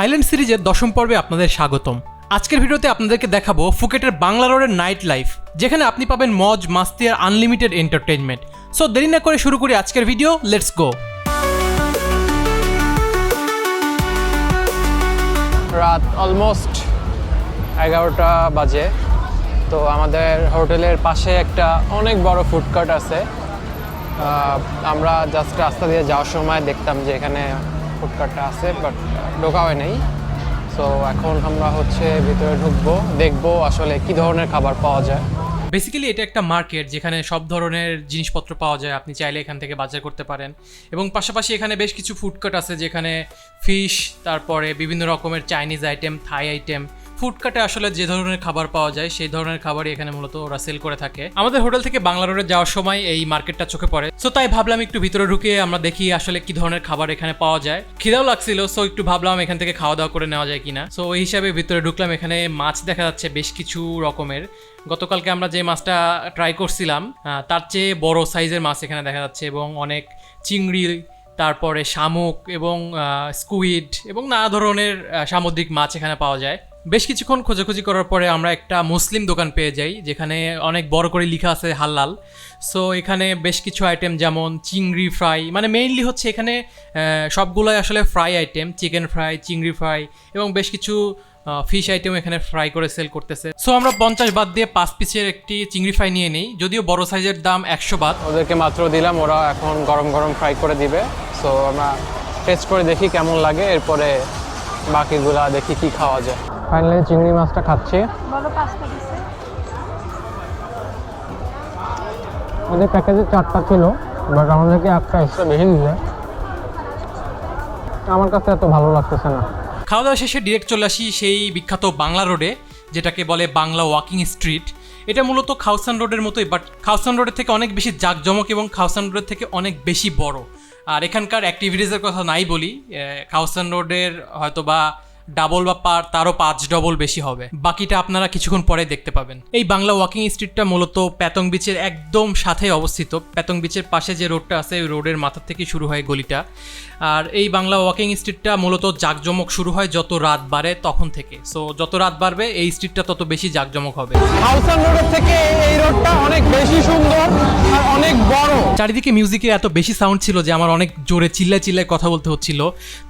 Thailand সিরিজের দশম পর্বে আপনাদের স্বাগতম। আজকের ভিডিওতে আপনাদেরকে দেখাবো ফুকেটের বাংলা রোডের নাইট লাইফ, যেখানে আপনি পাবেন মজ, মাস্তি আর আনলিমিটেড এন্টারটেইনমেন্ট। সো দেরি না করে শুরু করি আজকের ভিডিও, লেটস গো। রাত অলমোস্ট এগারোটা বাজে। তো আমাদের হোটেলের পাশে একটা অনেক বড় ফুডকার্ট আছে। আমরা জাস্ট রাস্তা দিয়ে যাওয়ার সময় দেখতাম যে এখানে ফুডকার্টটা আছে বাট ঢোকা হয় নাই। সো এখন আমরা হচ্ছে ভিতরে ঢুকবো, দেখব আসলে কি ধরনের খাবার পাওয়া যায়। বেসিক্যালি এটা একটা মার্কেট যেখানে সব ধরনের জিনিসপত্র পাওয়া যায়, আপনি চাইলে এখান থেকে বাজার করতে পারেন। এবং পাশাপাশি এখানে বেশ কিছু ফুডকার্ট আছে যেখানে ফিশ তারপরে বিভিন্ন রকমের চাইনিজ আইটেম থাই আইটেম ফুডকার্টে আসলে যে ধরনের খাবার পাওয়া যায়, সেই ধরনের খাবারই এখানে মূলত ওরা সেল করে থাকে। আমাদের হোটেল থেকে বাংলা রোডে যাওয়ার সময় এই মার্কেটটা চোখে পড়ে। সো তাই ভাবলাম একটু ভিতরে ঢুকে আমরা দেখি আসলে কি ধরনের খাবার এখানে পাওয়া যায়। খিদাও লাগছিল সো একটু ভাবলাম এখান থেকে খাওয়া দাওয়া করে নেওয়া যায় কিনা। সো ওই হিসাবে ভিতরে ঢুকলাম, এখানে মাছ দেখা যাচ্ছে বেশ কিছু রকমের। গতকালকে আমরা যে মাছটা ট্রাই করছিলাম তার চেয়ে বড় সাইজের মাছ এখানে দেখা যাচ্ছে এবং অনেক চিংড়ি, তারপরে শামুক এবং স্কুইড এবং নানা ধরনের সামুদ্রিক মাছ এখানে পাওয়া যায়। বেশ কিছুক্ষণ খোঁজাখুঁজি করার পরে আমরা একটা মুসলিম দোকান পেয়ে যাই, যেখানে অনেক বড় করে লেখা আছে হাল্লাল সো এখানে বেশ কিছু আইটেম যেমন চিংড়ি ফ্রাই মানে মেইনলি হচ্ছে এখানে সবগুলোই আসলে ফ্রাই আইটেম চিকেন ফ্রাই চিংড়ি ফ্রাই এবং বেশ কিছু ফিশ আইটেম এখানে ফ্রাই করে সেল করতেছে। সো আমরা পঞ্চাশ বাদ দিয়ে পাঁচ পিসের একটি চিংড়ি ফ্রাই নিয়ে নিই, যদিও বড় সাইজের দাম একশো বাদ। ওদেরকে মাত্র দিলাম, ওরা এখন গরম গরম ফ্রাই করে দিবে। সো আমরা টেস্ট করে দেখি কেমন লাগে, এরপরে বাকিগুলা দেখি কি খাওয়া যায়। ফাইনালি চিংড়ি মাছটা খাচ্ছি। বলো পাঁচটা দিছে। ওদের প্যাকেজে চারটা ছিল বাট আমাদেরকে একটা এক্সট্রা বেশি দিছে আমার কাছে এত ভালো লাগতেছে না। খাওয়া দাওয়া শেষে ডিরেক্ট চলে আসি সেই বিখ্যাত বাংলা রোডে যেটাকে বলে বাংলা ওয়াকিং স্ট্রিট এটা মূলত খাউসান রোডের মতোই বাট খাউসান রোডের থেকে অনেক বেশি জাঁকজমক এবং খাউসান রোডের থেকে অনেক বেশি বড়। আর এখানকার অ্যাক্টিভিটিসের কথা নাই বলি আহ, খাউসান রোডের হয়তো বা ডাবল বা পার তারও পাঁচ ডবল বেশি হবে। বাকিটা আপনারা কিছুক্ষণ পরে দেখতে পাবেন। এই বাংলা ওয়াকিং স্ট্রিটটা মূলত প্যাতং বিচের একদম সাথে অবস্থিত। প্যাতং বিচের পাশে যে রোডটা আছে ওই রোডের মাথার থেকে শুরু হয় গলিটা। আর এই বাংলা ওয়াকিং স্ট্রিটটা মূলত জাঁকজমক শুরু হয় যত রাত বাড়ে তখন থেকে। সো যত রাত বাড়বে এই স্ট্রিটটা তত বেশি জাঁকজমক হবে। হাউসান রোডের থেকে এই রোডটা চারিদিকে মিউজিকের এত বেশি সাউন্ড ছিল যে আমার অনেক জোরে চিল্লায় চিল্লায় কথা বলতে হচ্ছিল।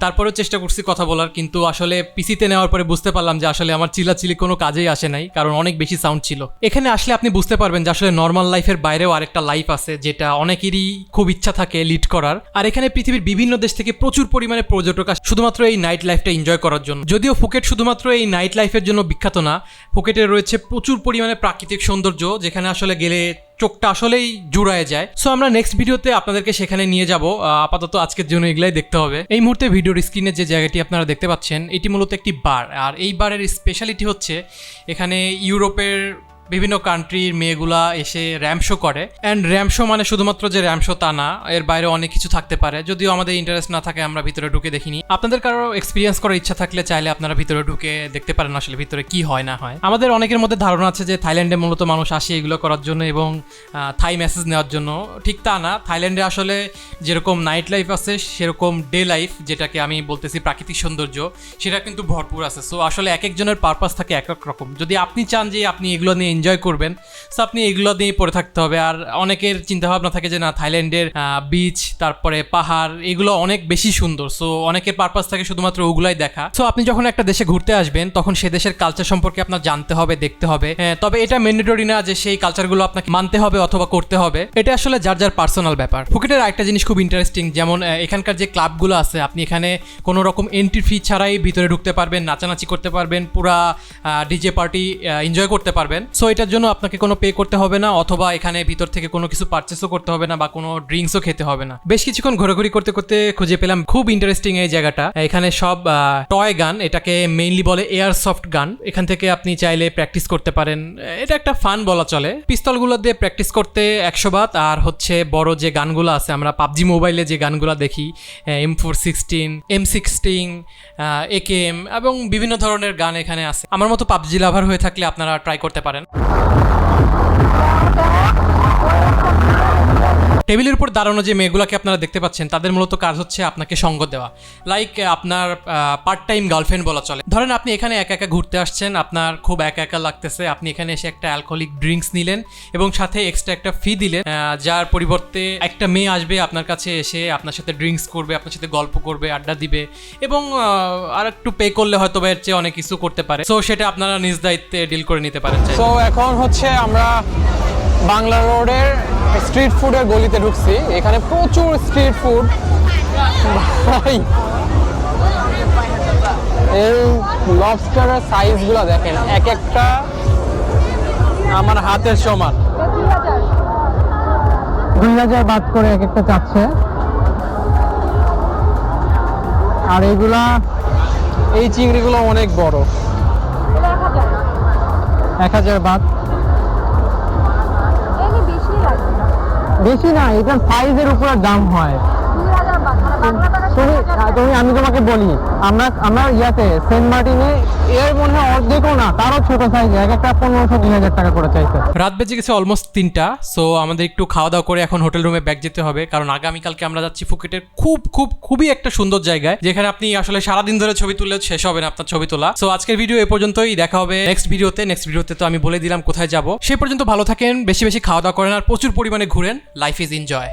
তারপরেও চেষ্টা করছি কথা বলার, কিন্তু আসলে পিসিতে নেওয়ার পরে বুঝতে পারলাম যে আসলে আমার চিল্লাচিল্লি কোনো কাজেই আসে নাই, কারণ অনেক বেশি সাউন্ড ছিল। এখানে আসলে আপনি বুঝতে পারবেন যে আসলে নর্মাল লাইফের বাইরেও আরেকটা লাইফ আছে যেটা অনেকেরই খুব ইচ্ছা থাকে লিড করার। আর এখানে পৃথিবীর বিভিন্ন দেশ থেকে প্রচুর পরিমাণে পর্যটক আসে শুধুমাত্র এই নাইট লাইফটা এনজয় করার জন্য। যদিও ফুকেট শুধুমাত্র এই নাইট লাইফের জন্য বিখ্যাত না ফুকেটে রয়েছে প্রচুর পরিমাণে প্রাকৃতিক সৌন্দর্য, যেখানে আসলে গেলে চোখটা আসলেই জুড়ায় যায়। সো আমরা নেক্সট ভিডিওতে আপনাদেরকে সেখানে নিয়ে যাব। আপাতত আজকের জন্য এগুলাই দেখতে হবে। এই মুহূর্তে ভিডিওর স্ক্রিনে যে জায়গাটি আপনারা দেখতে পাচ্ছেন, এটি মূলত একটি বার। আর এই বারের স্পেশালিটি হচ্ছে এখানে ইউরোপের বিভিন্ন কান্ট্রির মেয়েগুলা এসে র্যাম শো করে। অ্যান্ড র্যাম শো মানে শুধুমাত্র যে র্যাম শো তা না, এর বাইরে অনেক কিছু থাকতে পারে। যদিও আমাদের ইন্টারেস্ট না থাকে, আমরা ভিতরে ঢুকে দেখিনি। আপনাদের কারও এক্সপিরিয়েন্স করার ইচ্ছা থাকলে চাইলে আপনারা ভিতরে ঢুকে দেখতে পারেন আসলে ভিতরে কি হয়, না হয়। আমাদের অনেকের মধ্যে ধারণা আছে যে থাইল্যান্ডে মূলত মানুষ আসে এগুলো করার জন্য এবং থাই মেসেজ নেওয়ার জন্য। ঠিক তা না। থাইল্যান্ডে আসলে যেরকম নাইট লাইফ আছে, সেরকম ডে লাইফ যেটাকে আমি বলতেছি প্রাকৃতিক সৌন্দর্য, সেটা কিন্তু ভরপুর আছে। সো আসলে এক একজনের পারপাস থাকে এক এক রকম। যদি আপনি চান যে আপনি এগুলো নিয়ে এনজয় করবেন। সো আপনি এগুলো নিয়ে পড়ে থাকতে হবে। আর অনেকের চিন্তাভাবনা থাকে যে না থাইল্যান্ডের বিচ তারপরে পাহাড় এগুলো অনেক বেশি সুন্দর। সো অনেকের পারপাস থাকে শুধুমাত্র ওগুলাই দেখা। সো আপনি যখন একটা দেশে ঘুরতে আসবেন তখন সে দেশের কালচার সম্পর্কে আপনার জানতে হবে দেখতে হবে। হ্যাঁ, তবে এটা ম্যান্ডেটরি না যে সেই কালচারগুলো আপনাকে মানতে হবে অথবা করতে হবে। এটা আসলে যার যার পার্সোনাল ব্যাপার। ফুকেটের আরেকটা জিনিস খুব ইন্টারেস্টিং যেমন এখানকার যে ক্লাবগুলো আছে আপনি এখানে কোনো রকম এন্ট্রি ফি ছাড়াই ভিতরে ঢুকতে পারবেন নাচানাচি করতে পারবেন পুরা ডিজে পার্টি এনজয় করতে পারবেন। সো এটার জন্য আপনাকে কোনো পে করতে হবে না, অথবা এখানে ভিতর থেকে কোনো কিছু পারচেসও করতে হবে না, বা কোনো ড্রিঙ্কসও খেতে হবে না। বেশ কিছুক্ষণ ঘোরাঘুরি করতে করতে খুঁজে পেলাম খুব ইন্টারেস্টিং এই জায়গাটা। এখানে সব টয় গান এটাকে মেইনলি বলে এয়ার সফট গান এখান থেকে আপনি চাইলে প্র্যাকটিস করতে পারেন। এটা একটা ফান বলা চলে। পিস্তলগুলো দিয়ে প্র্যাকটিস করতে একশো বাত, আর হচ্ছে বড় যে গানগুলো আছে, আমরা পাবজি মোবাইলে যে গানগুলো দেখি M four sixteen M sixteen AKM এবং বিভিন্ন ধরনের গান এখানে আছে। আমার মতো পাবজি লাভার হয়ে থাকলে আপনারা ট্রাই করতে পারেন। Oh, my God. টেবিলের উপর দাঁড়ানো যে মেয়েগুলোকে আপনারা দেখতে পাচ্ছেন, তাদের মূলত কাজ হচ্ছে আপনাকে সঙ্গ দেওয়া। লাইক আপনার পার্ট টাইম গার্লফ্রেন্ড বলা চলে। ধরেন আপনি এখানে একা একা ঘুরতে আসছেন, আপনার খুব একা একা লাগতেছে, আপনি এখানে এসে একটা অ্যালকোহলিক ড্রিঙ্কস নিলেন এবং সাথে এক্সট্রা একটা ফি দিলেন যার পরিবর্তে একটা মেয়ে আসবে আপনার কাছে এসে আপনার সাথে ড্রিঙ্কস করবে, আপনার সাথে গল্প করবে, আড্ডা দিবে এবং আর একটু পে করলে হয়তো বা এর চেয়ে অনেক কিছু করতে পারে। সো সেটা আপনারা নিজ দায়িত্বে ডিল করে নিতে পারেন। সো এখন হচ্ছে আমরা বাংলা রোডের স্ট্রিট ফুডের গলিতে ঢুকছি। এখানে প্রচুর স্ট্রিট ফুড ভাই এই লবস্টারের সাইজগুলো দেখেন এক একটা আমার হাতের সমান। দুই হাজার বাদ করে এক একটা চাচ্ছে। আর এইগুলা এই চিংড়িগুলো অনেক বড়। এক হাজার বাদ। বেশি না এটা সাইজের উপর দাম হয়। তুমি তুমি, আমি তোমাকে বলি, আমরা আমরা ইয়াতে সেন্ট মার্টিনে এর রাত বেজে গেছে অলমোস্ট তিনটা সো আমাদের একটু খাওয়া দাওয়া করে এখন হোটেল রুমে ব্যাক যেতে হবে, কারণ আগামীকালকে আমরা যাচ্ছি ফুকেটের খুব খুব, খুবই একটা সুন্দর জায়গায়, যেখানে আপনি আসলে সারাদিন ধরে ছবি তুললে শেষ হবে না আপনার ছবি তোলা। সো আজকের ভিডিও এ পর্যন্তই, দেখা হবে নেক্সট ভিডিওতে নেক্সট ভিডিওতে তো আমি বলে দিলাম কোথায় যাব। সে পর্যন্ত ভালো থাকেন, বেশি বেশি খাওয়া দাওয়া করেন আর প্রচুর পরিমাণে ঘুরেন লাইফ ইজ এনজয়